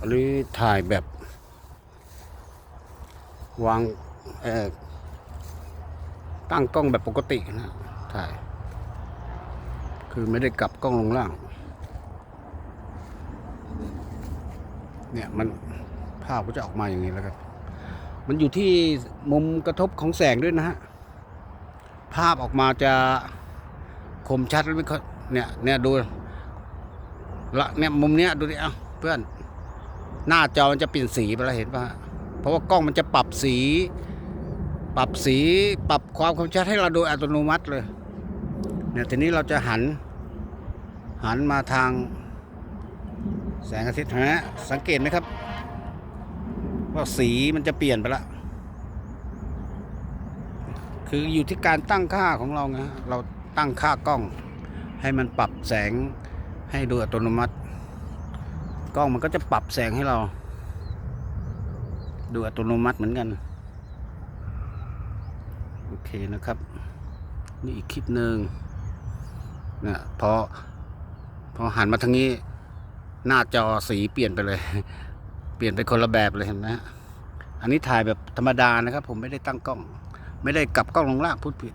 อันนี้ถ่ายแบบ วางตั้งกล้องแบบปกตินะ ถ่าย คือไม่ได้กลับกล้องลงล่าง เนี่ยมันภาพก็จะออกมาอย่างนี้แล้วครับ มันอยู่ที่มุมกระทบของแสงด้วยนะฮะ ภาพออกมาจะคมชัดไม่ค่อยเนี่ยเนี่ยดูละเนี่ยมุมเนี้ยดูดิเอ้าเพื่อน หน้าจอมันจะเปลี่ยนสีไปแล้วเห็นปะฮะเพราะว่ากล้องมันจะปรับสี ปรับสีปรับความคมชัดให้เราโดยอัตโนมัติเลยเนี่ยทีนี้เราจะหัน หันมาทาง แสงอาทิตย์เห็นไหมสังเกตไหมครับ ว่าสีมันจะเปลี่ยนไปละคืออยู่ที่การตั้งค่าของเราไงะเราตั้งค่ากล้อง ให้มันปรับแสงให้โดยอัตโนมัติ กล้องมันก็จะปรับแสงให้เราดยอัตโนมัติเหมือนกัน โอเคนะครับ นี่อีกคลิปหนึ่งนะพอพอหันมาทางนี้ หน้าจอสีเปลี่ยนไปเลย เปลี่ยนไปคนละแบบเลยเห็นไหมฮะอันนี้ถ่ายแบบธรรมดานะครับ ผมไม่ได้ตั้งกล้อง ไม่ได้กลับกล้องลงล่างพูดผิด